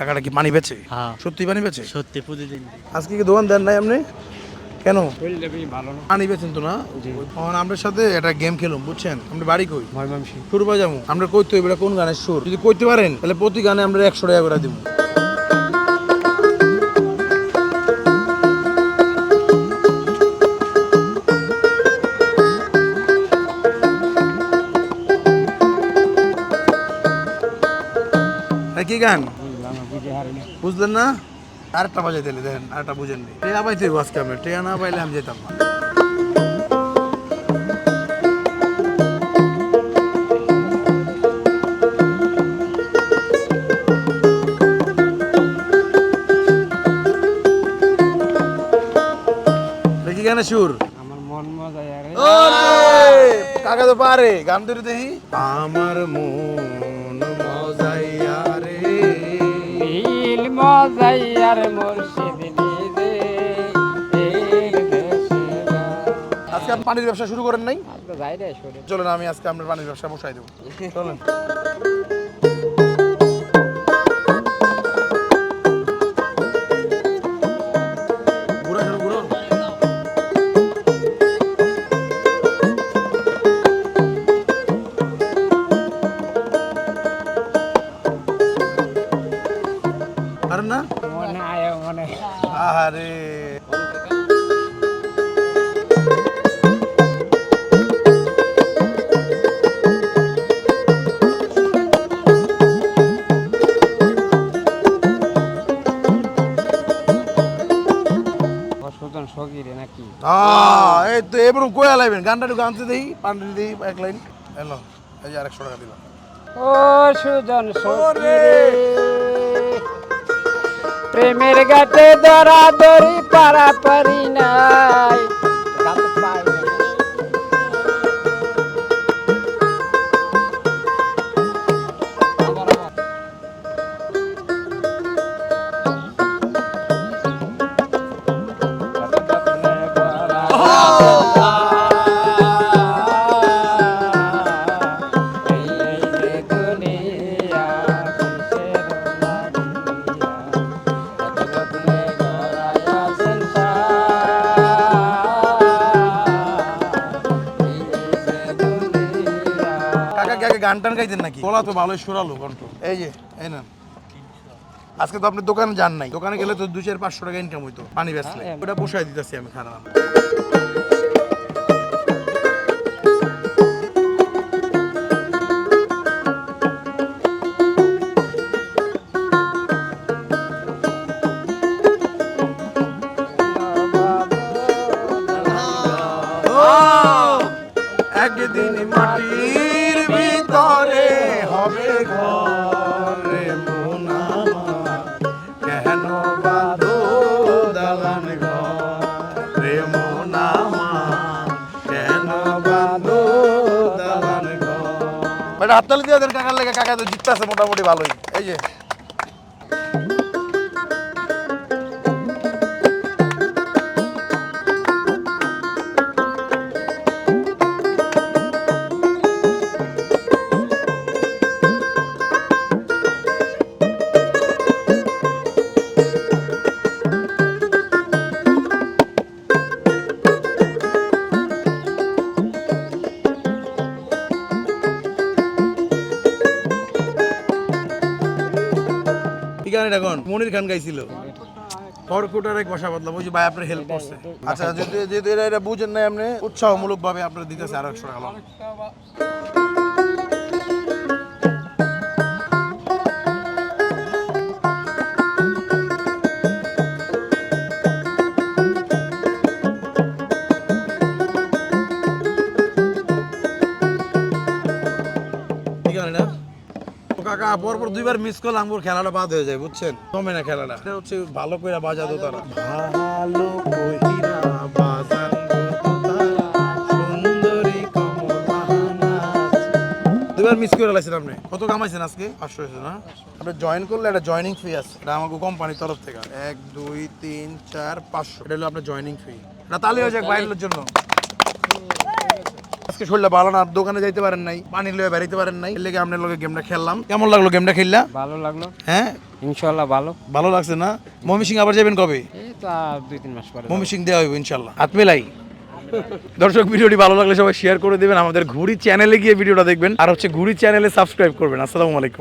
টাকাটা কি পানি বেচে? হ্যাঁ। সত্যি পানি বেচে? সত্যি প্রতিদিন। আজকে কি দোকান দেন নাই আপনি? কেন? ভালো পানি বেচেন তো না? তখন আমাদের সাথে একটা গেম খেলুম বুঝছেন? আমরা বাড়ি কই? ময়মাংসী সুর বাজামু আমরা কইতে হইবে কোন গানের সুর? যদি কইতে পারেন তাহলে প্রতি গানে আমরা একশো টাকা করে দিব। কি গান? বুঝলেন না? আরেকটা বাজাই দিলে দেখেন আরেকটা বুঝেন নি। টেয়া পাইতে আজকে আমরা টেয়া না পাইলে আমি যেতাম না। গানে সুর। আমার মন মজা আরে। কাকা তো পারে? গান দেখি। আমার মন মজাই আর মুর্শিদ আজকে আপনি পানির ব্যবসা শুরু করেন নাই? যাই চলেন আমি আজকে আপনার পানির ব্যবসা বসাই দেবো। চলেন। না? আরে নাকি? এই তো এবার কয়া লাইবেন গানটা একটু গানতে দেই পান্ডি দেই এক লাইন। এলো এই যে আরেকশো টাকা দিলাম। ও সুজন সগিরে প্রেমের গাতে দরা দরি পারা পারি নাই। গান টান গাইতেন নাকি? বলা তো ভালোই সুরালো কণ্ঠ। এই যে এই না আজকে তো আপনি দোকানে যান নাই। দোকানে গেলে তো দুই চার পাঁচশো টাকা ইনকাম হইতো পানি বেচলে। হ্যাঁ, ওটা পোষায় দিতেছি আমি খারাপ। একদিন ভিতরে হবে ঘরে রে কেন বাঁধো দালান মন। কেন দালান ওদের কাকার লেগে কাকা তো জিততেছে মোটামুটি ভালোই। এই যে। গান এটা কোন মনির খান গাইছিল। খড়কুটার এক বসা বদলাম ওই যে ভাই আপনার হেল্প করছে। আচ্ছা যেহেতু যেহেতু এটা এটা বুঝেন নাই আপনি উৎসাহমূলক ভাবে আপনার দিতেছে আরও একশো টাকা ঠিক আছে না কাকা পরপর দুইবার মিস করলে আমার খেলাটা বাদ হয়ে যায় বুঝছেন? কমে না খেলাটা। এটা হচ্ছে ভালো করে বাজাতো তারা। ভালো কইরা বাজান। দুইবার মিস করে আপনি? কত কামাইছেন আজকে? পাঁচশো হয়েছে না? আপনি জয়েন করলে একটা জয়নিং ফি আছে। এটা আমাকে কোম্পানির তরফ থেকে। এক দুই তিন চার পাঁচশো। এটা হলো আপনার জয়নিং ফি এটা তাহলে হয়ে যাক বাইরের জন্য। আজকে শরীরে ভালো না দোকানে যাইতে পারেন নাই পানি লয়ে বেরাইতে পারেন নাই। এর লেগে আপনার লগে গেমটা খেললাম। কেমন লাগল গেমটা খেললা? ভালো লাগল। হ্যাঁ? ইনশাল্লাহ ভালো। ভালো লাগছে না? মমি সিং আবার যাবেন কবে? এই তো আর দুই তিন মাস পরে মমি সিং দেওয়া হইব ইনশাল্লাহ হাত মেলাই। দর্শক ভিডিওটি ভালো লাগলে সবাই শেয়ার করে দেবেন। আমাদের ঘুরি চ্যানেলে গিয়ে ভিডিওটা দেখবেন। আর হচ্ছে ঘুরি চ্যানেলে সাবস্ক্রাইব করবেন। আসসালামু আলাইকুম।